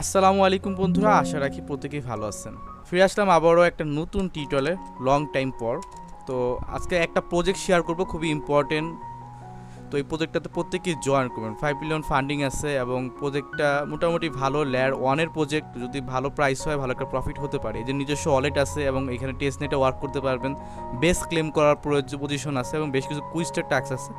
আসসালামু আলাইকুম বন্ধুরা, আশা রাখি প্রত্যেকেই ভালো আছেন। ফিরে আসলাম আবারও একটা নতুন টিউটলে লং টাইম পর। তো আজকে একটা প্রজেক্ট শেয়ার করব, খুবই ইম্পর্টেন্ট তো এই প্রজেক্টটাতে প্রত্যেকেই জয়েন করবেন। ফাইভ বিলিয়ন ফান্ডিং আছে এবং প্রজেক্টটা মোটামুটি ভালো লেয়ার ওয়ানের প্রজেক্ট যদি ভালো প্রাইস হয়, ভালো একটা প্রফিট হতে পারে। যে নিজস্ব ওয়ালেট আছে এবং এখানে টেস্ট নেটে ওয়ার্ক করতে পারবেন। বেস ক্লেম করার পজিশন আছে এবং বেশ কিছু কুইস্টের ট্যাক্স আছে।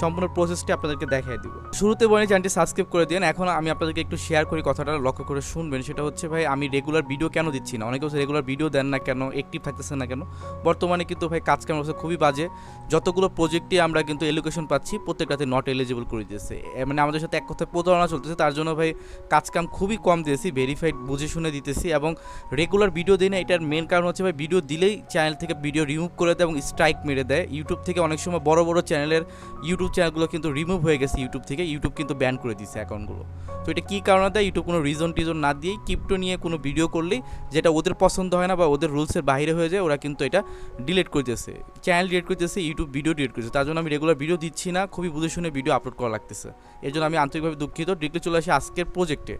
সম্পূর্ণ প্রসেসটি আপনাদেরকে দেখাই দিব। শুরুতে বলে চ্যানেলটি সাবস্ক্রাইব করে দিন এখন আমি আপনাদেরকে একটু শেয়ার করি কথাটা, লক্ষ্য করে শুনবেন। সেটা হচ্ছে, ভাই, আমি রেগুলার ভিডিও কেন দিচ্ছি না? অনেকে রেগুলার ভিডিও দেন না কেন? অ্যাক্টিভ থাকতেছে না কেন? বর্তমানে কিন্তু, ভাই, কাজ কাম অবস্থা খুবই বাজে। যতগুলো প্রজেক্টে আমরা কিন্তু এলোকেশন পাচ্ছি প্রত্যেকটাতে নট এলিজিবল করে দিয়েছে। মানে আমাদের সাথে এক কথায় প্রতারণা চলতেছে, তার জন্য ভাই কাজ কাম খুবই কম দিয়েছি ভেরিফাইড বুঝে শুনে দিতেছি এবং রেগুলার ভিডিও দিই না, এটার মেন কারণ হচ্ছে ভাই ভিডিও দিলেই চ্যানেল থেকে ভিডিও রিমুভ করে দেয় এবং স্ট্রাইক মেরে দেয়। ইউটিউব থেকে অনেক সময় বড় বড় চ্যানেলের ইউটিউব চ্যানেলগুলো কিন্তু রিমুভ হয়ে গেছে ইউটিউব থেকে ইউটিউব কিন্তু ব্যান করে দিয়েছে অ্যাকাউন্টগুলো তো এটা কী কারণে দেয়? ইউটিউব কোনো রিজন টিজন না দিয়েই ক্রিপ্টো নিয়ে কোনো ভিডিও করলেই যেটা ওদের পছন্দ হয় না বা ওদের রুলসের বাইরে হয়ে যায়, ওরা কিন্তু এটা ডিলিট দিয়েছে। চ্যানেল ডিলিট দিয়েছে ইউটিউব ভিডিও ডিলিট করেছে তার জন্য আমি রেগুলার ভিডিও দিচ্ছি না, খুবই বুঝে শুনে ভিডিও আপলোড করা লাগতেছে। এর জন্য আমি আন্তরিকভাবে দুঃখিত। ডিরেক্টলি চলে আসি আজকের প্রজেক্টে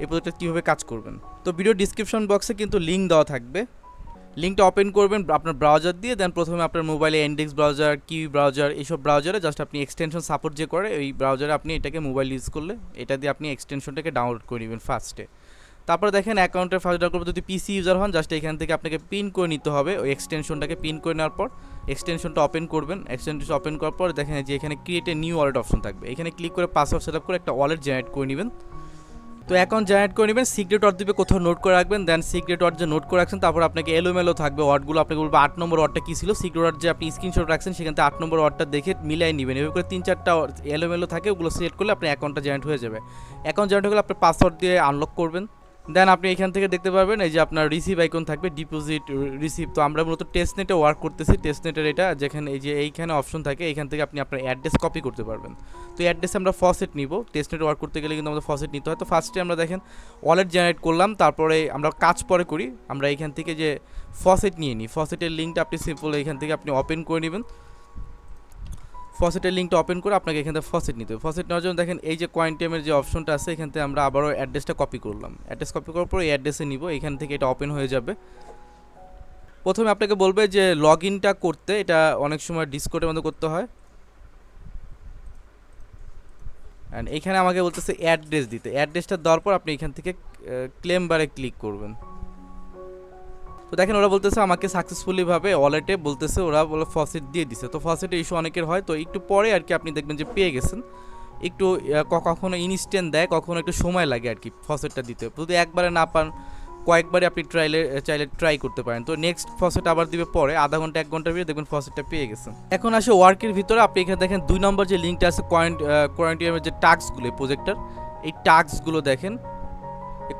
এই প্রজেক্টটা কীভাবে কাজ করবেন? তো ভিডিও ডিসক্রিপশন বক্সে কিন্তু লিঙ্ক দেওয়া থাকবে। লিঙ্কটা ওপেন করবেন আপনার ব্রাউজার দিয়ে দেন প্রথমে আপনার মোবাইলে ইন্ডেক্স ব্রাউজার কি ব্রাউজার এইসব ব্রাউজারে জাস্ট আপনি এক্সটেনশন সাপোর্ট যে করে, ওই ব্রাউজারে আপনি এটাকে মোবাইল ইউজ করলে, এটা দিয়ে আপনি এক্সটেনশনটাকে ডাউনলোড করে নেবেন ফার্স্টে তারপরে দেখেন অ্যাকাউন্টের ফার্স্ট ডাউনলোড করবে যদি পিসি ইউজার হন জাস্ট এখান থেকে আপনাকে পিন করে নিতে হবে। ওই এক্সটেনশনটাকে পিন করে নেওয়ার পর এক্সটেনশনটা ওপেন করবেন। এক্সটেনশন ওপেন করার পর দেখেন যে এখানে create a new wallet option থাকবে। এখানে ক্লিক করে পাসওয়ার্ড সেট আপ করে একটা ওয়ালেট জেনারেট করে নেবেন। তো অ্যাকাউন্ট জেনারেট করে নেবেন। সিক্রেট ওয়ার্ড দিবে, কোথাও নোট করে রাখবেন। দেন সিক্রেট ওয়ার্ড যে নোট করে রাখছেন, তারপর আপনাকে এলোমেলো থাকবে ওয়ার্ডগুলো। আপনাকে বলব আট নম্বর ওয়ার্ডটা কী ছিল? সিক্রেট ওয়ার্ড যে আপনি স্ক্রিনশট রাখছেন, সেখান থেকে আট নম্বর ওয়ার্ডটা দেখে মিলাই নেবেন। এভাবে করে তিন চারটা এলোমেলো থাকে, ওগুলো সিলেক্ট করলে আপনার অ্যাকাউন্টটা জেনারেট হয়ে যাবে। অ্যাকাউন্ট জেনারেট হলে আপনার পাসওয়ার্ড দিয়ে আনলক করবেন। দেন আপনি এখান থেকে দেখতে পারবেন, এই যে আপনার রিসিভ আইকন থাকবে ডিপোজিট রিসিভ তো আমরা মূলত টেস্ট নেটে ওয়ার্ক করতেছি টেস্ট নেটের এটা যেখানে, এই যে এইখানে অপশন থাকে, এইখান থেকে আপনি আপনার অ্যাড্রেস কপি করতে পারবেন। তো অ্যাড্রেস আমরা ফসেট নিব। টেস্ট নেটে ওয়ার্ক করতে গেলে কিন্তু আমাদের ফসেট নিতে হয়। তো ফার্স্টে আমরা দেখেন ওয়ালেট জেনারেট করলাম, তারপরে আমরা কাজ পরে করি। আমরা এখান থেকে যে ফসেট নিয়ে নিই। ফসেটের লিঙ্কটা আপনি সিম্পল এখান থেকে আপনি ওপেন করে নেবেন। ফসেটের লিঙ্কটা ওপেন করে আপনাকে এখান থেকে ফসেট নিতে হবে। ফসেট নেওয়ার জন্য দেখেন এই যে কোয়ান্টিয়ামের যে অপশনটা আছে, এখান থেকে আমরা আবারও অ্যাড্রেসটা কপি করলাম। অ্যাড্রেস কপি করার পর এই অ্যাড্রেসে নিব, এখান থেকে এটা ওপেন হয়ে যাবে। প্রথমে আপনাকে বলবে যে লগ ইনটা করতে এটা অনেক সময় ডিসকোডের মধ্যে করতে হয়। অ্যান্ড এখানে আমাকে বলতেছে অ্যাড্রেস দিতে। অ্যাড্রেসটা দেওয়ার পর আপনি এখান থেকে ক্লেম বারে ক্লিক করবেন। তো দেখেন ওরা বলতেছে আমাকে সাকসেসফুলি ভাবে ওয়ালেটে বলতেছে ওরা বলে ফসেট দিয়ে দিছে। তো ফসেটে ইস্যু অনেকের হয়। তো একটু পরে আর কি আপনি দেখবেন যে পেয়ে গেছেন। একটু কখনো ইনস্ট্যান্ট দেয়, কখনো একটু সময় লাগে আর কি ফসেটটা দিতে। যদি একবারে না পান কয়েকবারে আপনি ট্রাইলে চাইলে ট্রাই করতে পারেন। তো নেক্সট ফসেট আবার দিবে পরে, আধা ঘণ্টা, এক ঘণ্টার ভিতরে দেখবেন ফসেটটা পেয়ে গেছেন। এখন আসে ওয়ার্কের ভিতরে, আপনি এখানে দেখেন দুই নম্বর যে লিঙ্কটা আছে কোয়ারেন্ট কোয়ারেন্টিয়ামের যে টাস্কগুলো প্রজেক্টর এই টাস্কগুলো দেখেন।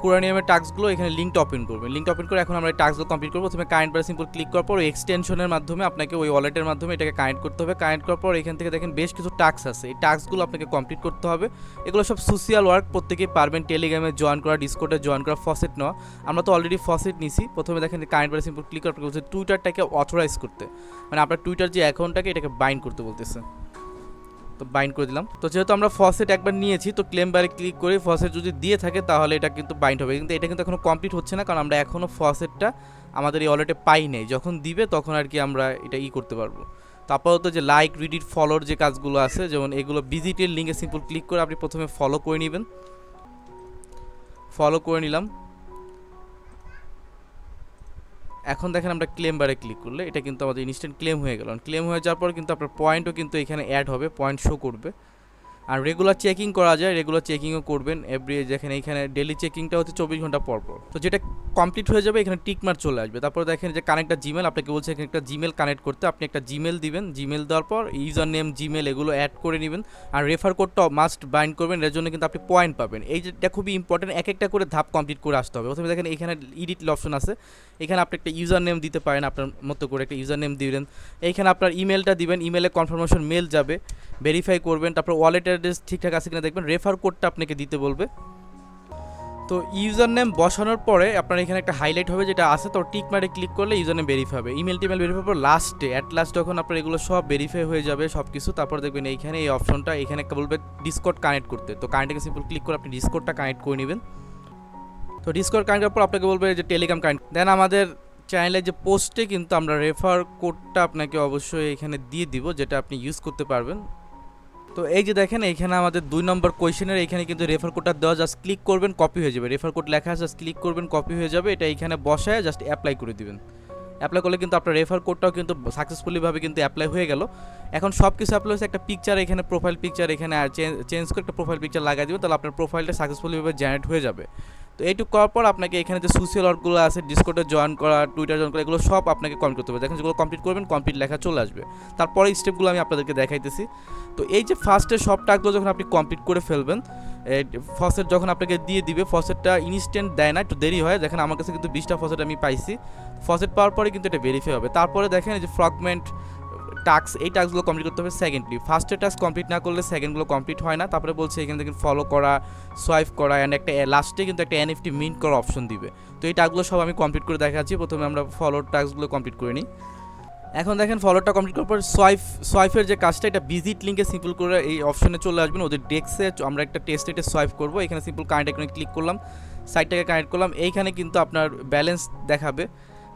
কোরানিয়ামের টাস্কগুলো এখানে লিঙ্কটা ওপেন করবেন। লিঙ্কটা ওপেন করে এখন আমরা এই টাস্কগুলো কমপ্লিট করব। প্রথমে কারেন্ট বারে সিম্পল ক্লিক করার পর এক্সটেনশনের মাধ্যমে আপনাকে ওই ওয়ালেটের মাধ্যমে এটাকে কানেক্ট করতে হবে। কানেক্ট করার পর এখান থেকে দেখেন বেশ কিছু টাস্ক আছে। এই টাস্কগুলো আপনাকে কমপ্লিট করতে হবে। এগুলো সব সোশিয়াল ওয়ার্ক প্রত্যেকেই পারবেন টেলিগ্রামে জয়েন করা ডিসকোডে জয়েন করা ফসেট নেওয়া। আমরা তো অলরেডি ফসেট নিছি। প্রথমে দেখেন কারেন্ট বারে সিম্পল ক্লিক করার পর বলছে টুইটারটাকে অথরাইজ করতে। মানে আপনার টুইটার যে অ্যাকাউন্টটাকে এটাকে বাইন্ড করতে বলতেছে। তো বাইন্ড করে দিলাম। তো যেহেতু আমরা ফসেট একবার নিয়েছি, তো ক্লেম বারে ক্লিক করে ফসেট যদি দিয়ে থাকে, তাহলে এটা কিন্তু বাইন্ড হবে। কিন্তু এটা কিন্তু এখনও কমপ্লিট হচ্ছে না, কারণ আমরা এখনও ফসেটটা আমাদের এই ওয়ালেটে পাই নাই। যখন দিবে, তখন আর কি আমরা এটা ই করতে পারব। তো আপাতত যে লাইক রিডিট ফলোর যে কাজগুলো আছে, যেমন এগুলো ভিজিটের লিঙ্কে সিম্পল ক্লিক করে আপনি প্রথমে ফলো করে নেবেন। ফলো করে নিলাম। এখন দেখেন আমরা ক্লেম বারে ক্লিক করলে এটা কিন্তু আমাদের ইনস্ট্যান্ট ক্লেম হয়ে গেল। ক্লেম হয়ে যাওয়ার পর কিন্তু আপনার পয়েন্টও কিন্তু এখানে অ্যাড হবে পয়েন্ট শো করবে। আর রেগুলার চেকিং করা যায় রেগুলার চেকিংও করবেন এভরি যেখানে এখানে ডেলি চেকিংটা হচ্ছে চব্বিশ ঘণ্টা পর পর। তো যেটা কমপ্লিট হয়ে যাবে, এখানে টিকমার চলে আসবে। তারপর দেখেন যে কানেক্টটা জিমেল আপনাকে বলছে এখানে একটা জিমেল কানেক্ট করতে। আপনি একটা জিমেল দিবেন। জিমেল দেওয়ার পর ইউজার নেম জিমেল এগুলো অ্যাড করে নেবেন। আর রেফার কোডটা মাস্ট বাইন্ড করবেন। এর জন্য কিন্তু আপনি পয়েন্ট পাবেন। এই যেটা খুবই ইম্পর্টেন্ট এক একটা করে ধাপ কমপ্লিট করে আসতে হবে। প্রথমে দেখেন এখানে ইডিট অপশন আছে। এখানে আপনি একটা ইউজার নেম দিতে পারেন আপনার মতো করে, একটা ইউজার নেম দিবেন। এইখানে আপনার ইমেলটা দিবেন। ইমেলে কনফার্মেশন মেল যাবে। ভেরিফাই করবেন। তারপর ওয়ালেট অ্যাড্রেস ঠিকঠাক আছে কিনা দেখবেন রেফার কোডটা আপনাকে দিতে বলবে। তো ইউজার নেম বসানোর পরে আপনার এখানে একটা হাইলাইট হবে যেটা আছে, তো টিক মারে ক্লিক করলে ইউজার নেম ভেরিফাই হবে। ইমেল টিমেল ভেরিফাই পর লাস্টে অ্যাট লাস্ট যখন আপনার এগুলো সব ভেরিফাই হয়ে যাবে সব কিছু তারপর দেখবেন এইখানে এই অপশনটা এখানে একটা বলবে ডিসকোড কানেক্ট করতে। তো কানেক্টে সিম্পল ক্লিক করে আপনি ডিসকোডটা কানেক্ট করে নেবেন। তো ডিসকভার কানেক্ট করার পর আপনাকে বলবে যে টেলিগ্রাম কানেক্ট দেন আমাদের চ্যানেলের যে পোস্টে কিন্তু আমরা রেফার কোডটা আপনাকে অবশ্যই এখানে দিয়ে দিব, যেটা আপনি ইউজ করতে পারবেন। তো এই যে দেখেন এখানে আমাদের দুই নম্বর কোয়েশনের এখানে কিন্তু রেফার কোডটা দেওয়া জাস্ট ক্লিক করবেন কপি হয়ে যাবে। রেফার কোড লেখা জাস্ট ক্লিক করবেন কপি হয়ে যাবে। এটা এখানে বসায় জাস্ট অ্যাপ্লাই করে দিবেন। অ্যাপ্লাই করলে কিন্তু আপনার রেফার কোডটাও কিন্তু সাকসেসফুলিভাবে কিন্তু অ্যাপ্লাই হয়ে গেল। এখন সব কিছু অ্যাপ্লাই হয়েছে, একটা পিকচার এখানে প্রোফাইল পিকচার এখানে চেঞ্জ করে একটা প্রোফাইল পিকচার লাগাই দিবেন, তাহলে আপনার প্রোফাইলটা সাকসেসফুলিভাবে জেনারেট হয়ে যাবে। তো এইটুকু করার পর আপনাকে এখানে যে সোশ্যাল ওয়ার্কগুলো আছে ডিসকোডে জয়েন করা টুইটার জয়েন করা, এগুলো সব আপনাকে কমপ্লিট করতে হবে। দেখেন যেগুলো কমপ্লিট করবেন কমপ্লিট লেখা চলে আসবে। তারপরে স্টেপগুলো আমি আপনাদেরকে দেখাইতেছি। তো এই যে ফার্স্টের সব টাকগুলো যখন আপনি কমপ্লিট করে ফেলবেন ফসেট যখন আপনাকে দিয়ে দিবে ফসেটটা ইনস্ট্যান্ট দেয় না, একটু দেরি হয়। দেখেন আমার কাছে কিন্তু বিশটা ফসেট আমি পাইছি। ফসেট পাওয়ার পরে কিন্তু এটা ভেরিফাই হবে। তারপরে দেখেন এই যে ফ্রগমেন্ট টাস্ক এই টাস্কগুলো কমপ্লিট করতে হবে সেকেন্ডলি ফার্স্টের টাস্ক কমপ্লিট না করলে সেকেন্ডগুলো কমপ্লিট হয় না। তারপরে বলছে এখানে থেকে ফলো করা সোয়াইপ করা অ্যান্ড একটা লাস্টে কিন্তু একটা এনএফটি মিন্ট করার অপশন দিবে। তো এই টাস্কগুলো সব আমি কমপ্লিট করে দেখাচ্ছি। প্রথমে আমরা ফলো টাস্কগুলো কমপ্লিট করে নিই। এখন দেখেন ফলোটা কমপ্লিট করার পর সোয়াইপ সোয়াইপের যে কাজটা, এটা ভিজিট লিঙ্কে সিম্পল করে এই অপশনে চলে আসবেন। ওদের ডেস্কে আমরা একটা টেস্ট এটা সোয়াইপ করব। এখানে সিম্পল কানেক্ট এখানে ক্লিক করলাম সাইটটাকে কানেক্ট করলাম। এইখানে কিন্তু আপনার ব্যালেন্স দেখাবে।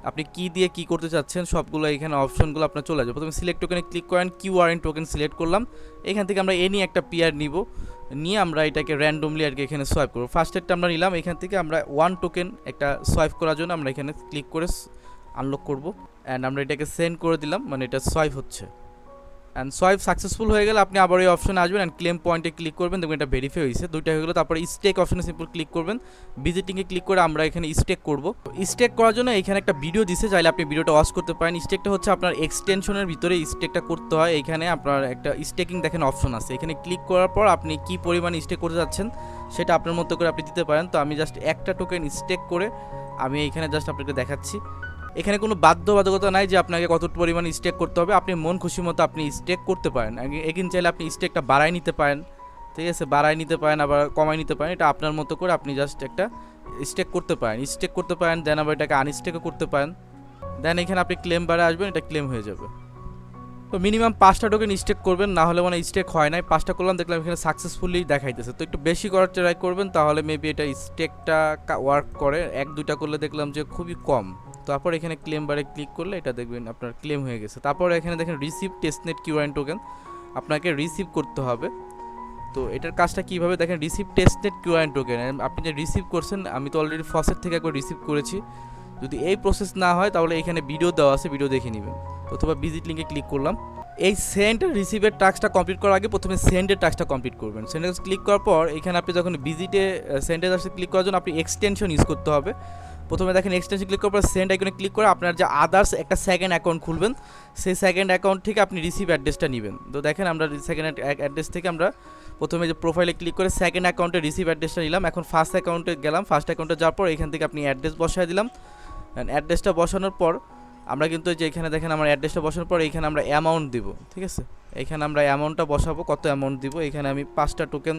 আপনি কি দিয়ে কি করতে চাচ্ছেন, সবগুলো এখানে অপশনগুলো আপনার চলে যাবে প্রথমে সিলেক্ট টোকেনে ক্লিক করেন Q R N token select করলাম। এখান থেকে আমরা এনি একটা পিয়ার নিব। নিয়ে আমরা এটাকে র্যান্ডমলি আর কি এখানে সোয়াইপ করব। ফার্স্ট এডটা আমরা নিলাম, এখান থেকে আমরা ওয়ান টোকেন একটা সোয়াইপ করার জন্য আমরা এখানে ক্লিক করে আনলক করব। অ্যান্ড আমরা এটাকে সেন্ড করে দিলাম মানে এটা সোয়াইপ হচ্ছে। অ্যান্ড সোয়াইপ সাকসেসফুল হয়ে গেলে আপনি আবার এই অপশনে আসবেন অ্যান্ড ক্লেম পয়েন্টে ক্লিক করবেন। দেখবেন এটা ভেরিফাই হয়েছে। দুইটা হয়ে গেলো তারপরে স্টেক অপশনে সিম্পল ক্লিক করবেন। ভিজিটিংয়ে ক্লিক করে আমরা এখানে স্টেক করব। স্টেক করার জন্য এখানে একটা ভিডিও দিছে, চাইলে আপনি ভিডিওটা ওয়াচ করতে পারেন। স্টেকটা হচ্ছে আপনার এক্সটেনশনের ভিতরে স্টেকটা করতে হয়। এখানে আপনার একটা স্টেকিং দেখেন অপশন আছে। এখানে ক্লিক করার পর আপনি কি পরিমাণ স্টেক করতে যাচ্ছেন, সেটা আপনার মতো করে আপনি দিতে পারেন। তো আমি জাস্ট একটা টোকেন স্টেক করে আমি এখানে জাস্ট আপনাকে দেখাচ্ছি। এখানে কোনো বাধ্যবাধকতা নাই যে আপনাকে কত পরিমাণ স্টেক করতে হবে। আপনি মন খুশি মতো আপনি স্টেক করতে পারেন। এগিন চাইলে আপনি স্টেকটা বাড়াই নিতে পারেন। ঠিক আছে? বাড়াই নিতে পারেন, আবার কমাই নিতে পারেন। এটা আপনার মতো করে আপনি জাস্ট একটা স্টেক করতে পারেন। স্টেক করতে পারেন দেন আবার এটাকে আনস্টেকও করতে পারেন। দেন এখানে আপনি ক্লেম বারে আসবেন, এটা ক্লেম হয়ে যাবে। তো মিনিমাম পাঁচটা টোকেন স্টেক করবেন, না হলে মানে স্টেক হয় নাই। পাঁচটা করলাম, দেখলাম এখানে সাকসেসফুলি দেখাইতেছে। তো একটু বেশি করার ট্রাই করবেন, তাহলে মেবি এটা স্টেকটা ওয়ার্ক করে। এক, দুইটা করলে দেখলাম যে খুবই কম। তারপর এখানে ক্লেম বারে ক্লিক করলে এটা দেখবেন আপনার ক্লেম হয়ে গেছে। তারপর এখানে দেখেন রিসিভ টেস্টনেট কিউআইন টোকেন আপনাকে রিসিভ করতে হবে। তো এটার কাজটা কীভাবে? দেখেন রিসিভ টেস্টনেট কিউআইন টোকেন আপনি যে রিসিভ করছেন, আমি তো অলরেডি ফসেট থেকে একবার রিসিভ করেছি। যদি এই প্রসেস না হয়, তাহলে এখানে ভিডিও দেওয়া আছে ভিডিও দেখে নেবেন। অথবা ভিজিট লিঙ্কে ক্লিক করলাম। এই সেন্ড রিসিভের টাস্কটা কমপ্লিট করার আগে প্রথমে সেন্ডের টাস্কটা কমপ্লিট করবেন। সেন্ডে ক্লিক করার পর, এখানে আপনি যখন ভিজিটে সেন্ডের টাস্কে ক্লিক করার জন্য, আপনি এক্সটেনশন ইউজ করতে হবে। প্রথমে দেখেন এক্সটেনশন ক্লিক করার পর সেন্ড আইকনে ক্লিক করে আপনার যে আদার্স একটা সেকেন্ড অ্যাকাউন্ট খুলবেন। সেই সেকেন্ড অ্যাকাউন্ট থেকে আপনি রিসিভ অ্যাড্রেসটা নেবেন। তো দেখেন আমরা সেকেন্ড অ্যাড্রেস থেকে আমরা প্রথমে যে প্রোফাইলে ক্লিক করে সেকেন্ড অ্যাকাউন্টে রিসিভ অ্যাড্রেসটা নিলাম। এখন ফার্স্ট অ্যাকাউন্টে গেলাম ফার্স্ট অ্যাকাউন্টে যাওয়ার পর এখান থেকে আপনি অ্যাড্রেস বসায় দিলাম। অ্যাড্রেসটা বসানোর পর আমরা কিন্তু যে এখানে দেখেন আমার অ্যাড্রেসটা বসানোর পর এখানে আমরা অ্যামাউন্ট দিব, ঠিক আছে? এখানে আমরা অ্যামাউন্টটা বসাবো, কত অ্যামাউন্ট দিব? এখানে আমি পাঁচটা টোকেন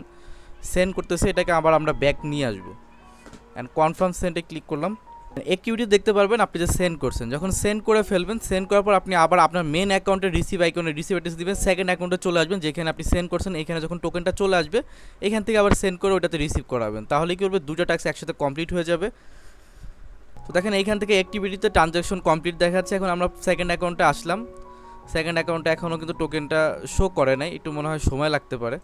সেন্ড করতেছি, এটাকে আবার আমরা ব্যাক নিয়ে আসব। অ্যান্ড কনফার্ম সেন্ডে ক্লিক করলাম। একিউটি দেখতে পারবেন, আপনি যে সেন্ড করছেন। যখন সেন্ড করে ফেলবেন সেন্ড করার পর আপনি আবার আপনার মেন অ্যাকাউন্টে রিসিভ আইকনে রিসিভ অ্যাড্রেস দিবেন সেকেন্ড অ্যাকাউন্টে চলে আসবেন, যেখানে আপনি সেন্ড করছেন, এখানে যখন টোকেনটা চলে আসবে, এখান থেকে আবার সেন্ড করে ওটাতে রিসিভ করাবেন। তাহলে কি করবে দুটো টাস্ক একসাথে কমপ্লিট হয়ে যাবে। তো দেখেন, এইখান থেকে অ্যাক্টিভিটিতে ট্রানজ্যাকশন কমপ্লিট দেখাচ্ছে। এখন আমরা সেকেন্ড অ্যাকাউন্টে আসলাম। সেকেন্ড অ্যাকাউন্টে এখনও কিন্তু টোকেনটা শো করে নাই। একটু মনে হয় সময় লাগতে পারে।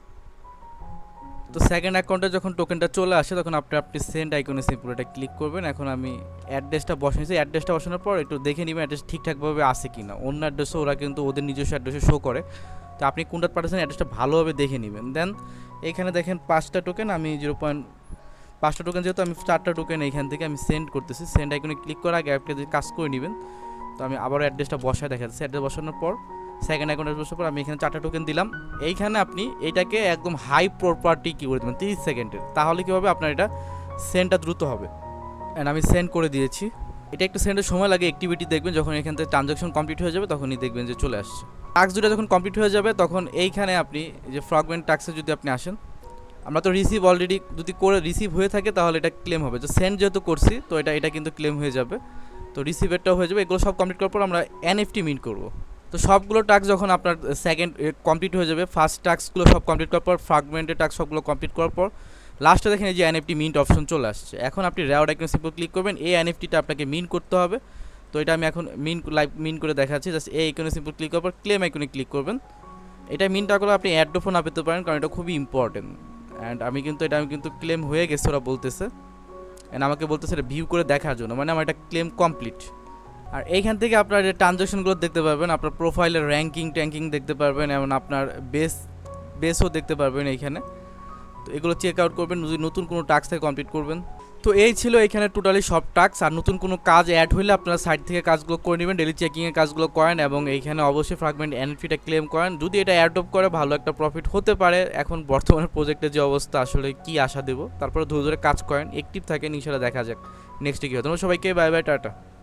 তো সেকেন্ড অ্যাকাউন্টে যখন টোকেনটা চলে আসে, তখন আপনি আপনি সেন্ড আইকনে সিম্পল এটা ক্লিক করবেন। এখন আমি অ্যাড্রেসটা বসিয়েছি অ্যাড্রেসটা বসানোর পর একটু দেখে নেবেন অ্যাড্রেস ঠিকঠাকভাবে আসে কি না অন্য অ্যাড্রেসও ওরা কিন্তু ওদের নিজস্ব অ্যাড্রেসে শো করে। তো আপনি কোনটা পাঠাচ্ছেন অ্যাড্রেসটা ভালোভাবে দেখে নেবেন। দেন এখানে দেখেন পাঁচটা টোকেন আমি জিরো পয়েন্ট পাঁচটা টোকেন যেহেতু আমি চারটা টোকেন এইখান থেকে আমি সেন্ড করতেছি সেন্ড আইকনে ক্লিক করার আগে আপনি কাজ করে নেবেন, তো আমি আবারও অ্যাড্রেসটা বসায় দেখা যাচ্ছে অ্যাড্রেস বসানোর পর সেকেন্ড অ্যাকাউন্ট বসার পর আমি এখানে চারটা টোকেন দিলাম। এইখানে আপনি এটাকে একদম হাই প্রপার্টি কী করে দেবেন, তিরিশ সেকেন্ডের তাহলে কী হবে? আপনার এটা সেন্ডটা দ্রুত হবে। অ্যান্ড আমি সেন্ড করে দিয়েছি। এটা একটু সেন্ডের সময় লাগে অ্যাক্টিভিটি দেখবেন, যখন এখান থেকে ট্রানজাকশন কমপ্লিট হয়ে যাবে, তখনই দেখবেন যে চলে আসছে। টাস্ক দুটো যখন কমপ্লিট হয়ে যাবে, তখন এইখানে আপনি যে ফ্রগমেন্ট টাস্কে যদি আপনি আসেন, আমরা তো রিসিভ অলরেডি যদি করে রিসিভ হয়ে থাকে, তাহলে এটা ক্লেম হবে। তো সেন্ড যেহেতু করছি, তো এটা এটা কিন্তু ক্লেম হয়ে যাবে। তো রিসিভেরটাও হয়ে যাবে। এগুলো সব কমপ্লিট করার পর আমরা এনএফটি মিন করব। তো সবগুলো টাস্ক যখন আপনার সেকেন্ড কমপ্লিট হয়ে যাবে ফার্স্ট টাস্কগুলো সব কমপ্লিট করার পর ফ্রাগমেন্টের টাস্ক সবগুলো কমপ্লিট করার পর লাস্টে দেখেন এই যে এনএফটি মিন্ট অপশন চলে আসছে। এখন আপনি রেওয়ার্ড আইকনে সিম্পল ক্লিক করবেন, এই এনএফটিটা আপনাকে মিন্ট করতে হবে। তো এটা আমি এখন মিন লাইভ মিন করে দেখাচ্ছি জাস্ট এই আইকনে সিম্পল ক্লিক করার পর ক্লেম আইকনে ক্লিক করবেন। এটা মিনটা করলে আপনি অ্যাডোফোন না পেতে পারেন, কারণ এটা খুবই ইম্পর্টেন্ট অ্যান্ড আমি কিন্তু, এটা আমি কিন্তু ক্লেম হয়ে গেছে, ওরা বলতেছে। অ্যান্ড আমাকে বলতেছে এটা ভিউ করে দেখার জন্য মানে আমার এটা ক্লেম কমপ্লিট আর এইখান থেকে আপনার যে ট্রানজ্যাকশনগুলো দেখতে পারবেন, আপনার প্রোফাইলের র্যাঙ্কিং, ট্যাঙ্কিং দেখতে পারবেন এবং আপনার বেস, বেসও দেখতে পারবেন এইখানে। তো এগুলো চেক আউট করবেন, যদি নতুন কোনো টাস্ক থেকে কমপ্লিট করবেন। তো এই ছিল এখানে টোটালি সব টাস্ক। আর নতুন কোনো কাজ অ্যাড হলে আপনারা সাইট থেকে কাজগুলো করে নেবেন ডেলি চেকিংয়ের কাজগুলো করেন এবং এইখানে অবশ্যই ফ্রাগমেন্ট এনএফিটা ক্লেম করেন। যদি এটা অ্যাডপ করে, ভালো একটা প্রফিট হতে পারে। এখন বর্তমানে প্রজেক্টের যে অবস্থা, আসলে কি আশা দেবো? তারপরে ধরে ধরে কাজ করেন অ্যাক্টিভ থাকেন ইনশাল্লাহ দেখা যাক। নেক্সটে কী হয়? তোমরা সবাইকে বাই বাই টাটা।